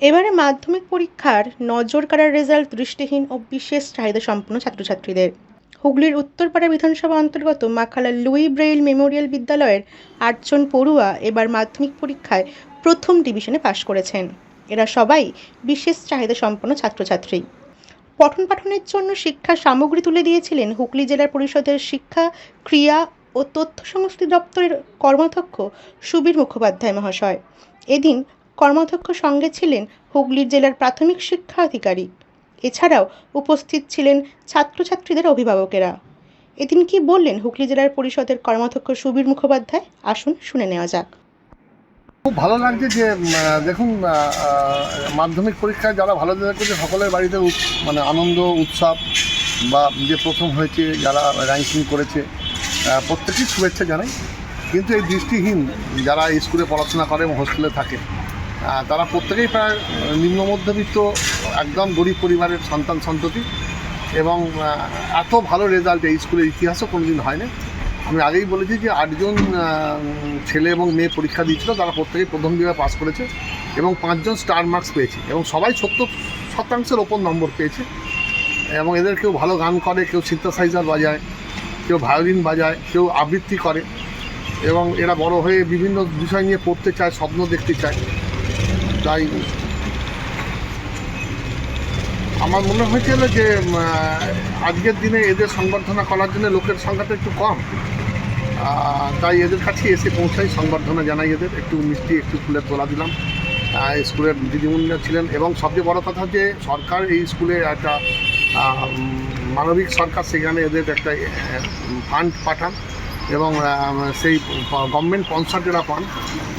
এবারে মাধ্যমিক পরীক্ষার নজর কাড়ার রেজাল্ট দৃষ্টিহীন ও বিশেষ চাহিদাসম্পন্ন ছাত্রছাত্রীদের। হুগলির উত্তরপাড়া বিধানসভা অন্তর্গত মাখালা লুই ব্রেইল মেমোরিয়াল বিদ্যালয়ের আটজন পড়ুয়া এবার মাধ্যমিক পরীক্ষায় প্রথম ডিভিশনে পাশ করেছেন। এরা সবাই বিশেষ চাহিদাসম্পন্ন ছাত্রছাত্রী। পঠন পাঠনের জন্য শিক্ষা সামগ্রী তুলে দিয়েছিলেন হুগলি জেলার পরিষদের শিক্ষা, ক্রিয়া ও তথ্য সংস্কৃতি দপ্তরের কর্মাধ্যক্ষ সুবীর মুখোপাধ্যায় মহাশয়। এদিন কর্মাধ্যক্ষ সঙ্গে ছিলেন হুগলির জেলার প্রাথমিক শিক্ষা আধিকারিক। এছাড়াও উপস্থিত ছিলেন ছাত্রছাত্রীদের অভিভাবকেরা। এদিন কি বললেন হুগলি জেলার পরিষদের কর্মাধ্যক্ষ সুবীর মুখোপাধ্যায়? আসুন, শুনে নেওয়া যাক। খুব ভালো লাগছে যে দেখুন মাধ্যমিক পরীক্ষায় যারা ভালো রেজাল্ট করেছে সকলের বাড়িতে মানে আনন্দ, উৎসব বা যে প্রথম হয়েছে, যারা র্যাঙ্কিং করেছে প্রত্যেকেই শুভেচ্ছা জানাই। কিন্তু এই দৃষ্টিহীন যারা স্কুলে পড়াশোনা করে এবং হোস্টেলে থাকে তারা প্রত্যেকেই প্রায় নিম্ন মধ্যবিত্ত, একদম গরিব পরিবারের সন্তান সন্ততি এবং এত ভালো রেজাল্ট এই স্কুলের ইতিহাসও কোনোদিন হয়নি। আমি আগেই বলেছি যে আটজন ছেলে এবং মেয়ে পরীক্ষা দিয়েছিল, তারা প্রত্যেকেই প্রথম বিভাগে পাস করেছে এবং পাঁচজন স্টার মার্কস পেয়েছে এবং সবাই সত্তর শতাংশের ওপর নম্বর পেয়েছে এবং এদের কেউ ভালো গান করে, কেউ সিন্থাসাইজার বাজায়, কেউ ভায়োলিন বাজায়, কেউ আবৃত্তি করে এবং এরা বড় হয়ে বিভিন্ন বিষয় নিয়ে পড়তে চায়, স্বপ্ন দেখতে চায়। তাই আমার মনে হয়েছিল যে আজকের দিনে এদের সংবর্ধনা করার জন্য লোকের সংখ্যাটা একটু কম। তাই এদের কাছে এসে পৌঁছাই, সংবর্ধনা জানাই এদের। একটু মিষ্টি, একটু ফুলের তোলা দিলাম। স্কুলের দিদিমণিরা ছিলেন এবং সবচেয়ে বড় কথা যে, সরকার এই স্কুলে একটা মানবিক সরকার, সেখানে এদের একটা ফান্ড পাঠান। এবং সেই গভর্নমেন্ট স্পন্সাররা পান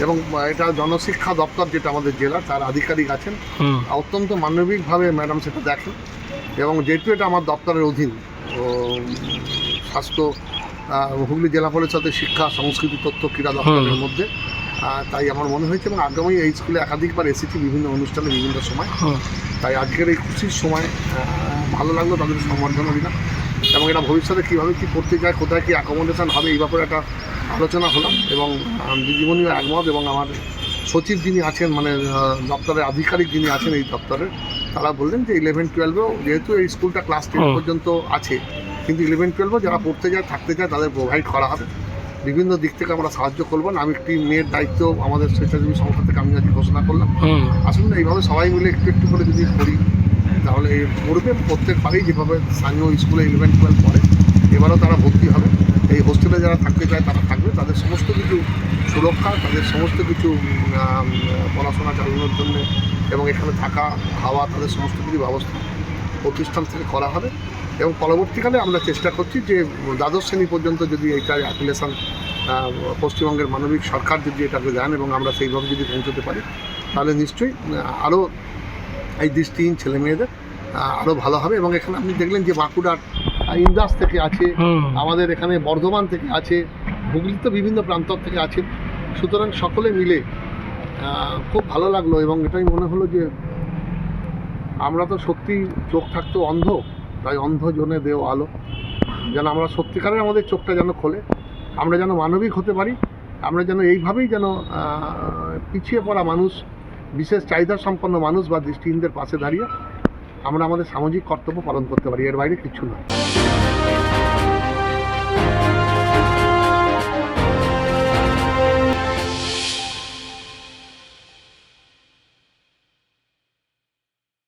এবং এটা জনশিক্ষা দপ্তর যেটা আমাদের জেলা তার আধিকারিক আছেন। অত্যন্ত মানবিকভাবে ম্যাডাম সেটা দেখেন। এবং যেহেতু এটা আমার দপ্তরের অধীন স্বাস্থ্য হুগলি জেলা পরিষদের শিক্ষা সংস্কৃতি তথ্য ক্রীড়া দপ্তরের মধ্যে তাই আমার মনে হয়েছে এবং আগামী এই স্কুলে একাধিকবার এসেছি বিভিন্ন অনুষ্ঠানে বিভিন্ন সময়। তাই আজকের এই খুশির সময় ভালো লাগল তাদের সম্বর্ধনা দিলাম। এবং এটা ভবিষ্যতে কীভাবে কী করতে চায় কোথায় কী অ্যাকোমোডেশন হবে এই ব্যাপারে একটা আলোচনা হলাম এবং দিদিমণিও একমত এবং আমার সচিব যিনি আছেন মানে দপ্তরের আধিকারিক যিনি আছেন এই দপ্তরের তারা বললেন যে ইলেভেন টুয়েলভেও যেহেতু এই স্কুলটা ক্লাস টেন পর্যন্ত আছে কিন্তু ইলেভেন টুয়েলভও যারা পড়তে যায় থাকতে চায় তাদের প্রোভাইড করা হবে। বিভিন্ন দিক থেকে আমরা সাহায্য করব না আমি একটি মেয়ের দায়িত্ব আমাদের স্বেচ্ছাসেবী সংস্থা থেকে আমি আজকে ঘোষণা করলাম। আসুন না এইভাবে সবাই মিলে একটু একটু করে যদি করি তাহলে পড়বে, প্রত্যেক বারেই যেভাবে স্থানীয় স্কুলে ইলেভেন টুয়েলভ পড়ে, এবারও তারা ভর্তি হবে। এই হোস্টেলে যারা থাকতে চায় তারা থাকবে, তাদের সমস্ত কিছু সুরক্ষা, তাদের সমস্ত কিছু পড়াশোনা চালানোর জন্য এবং এখানে থাকা, খাওয়া, তাদের সমস্ত কিছু ব্যবস্থা প্রতিষ্ঠান থেকে করা হবে। এবং পরবর্তীকালে আমরা চেষ্টা করছি যে, দ্বাদশ শ্রেণি পর্যন্ত যদি এইটা অ্যাপ্লিকেশন পশ্চিমবঙ্গের মানবিক সরকার যদি এটাকে দেন এবং আমরা সেইভাবে যদি পৌঁছতে পারি, তাহলে নিশ্চয়ই আরও এই দৃষ্টিহীন ছেলে মেয়েদের আরও ভালো হবে। এবং এখানে আপনি দেখলেন যে বাঁকুড়ার ইন্দাস থেকে আছে আমাদের এখানে বর্ধমান থেকে আছে হুগলি তো বিভিন্ন প্রান্ত থেকে আছে। সুতরাং সকলে মিলে খুব ভালো লাগল এবং এটাই মনে হলো যে আমরা তো সত্যি চোখ থাকতো অন্ধ তাই অন্ধ জনে দেও আলো। যেন আমরা সত্যিকারের আমাদের চোখটা যেন খোলে আমরা যেন মানবিক হতে পারি আমরা যেন এইভাবেই যেন পিছিয়ে পড়া মানুষ বিশেষ চাহিদা সম্পন্ন মানুষ বা দৃষ্টিহীনদের পাশে দাঁড়িয়ে আমরা আমাদের সামাজিক কর্তব্য পালন করতে পারি, এর বাইরে কিছু নয়।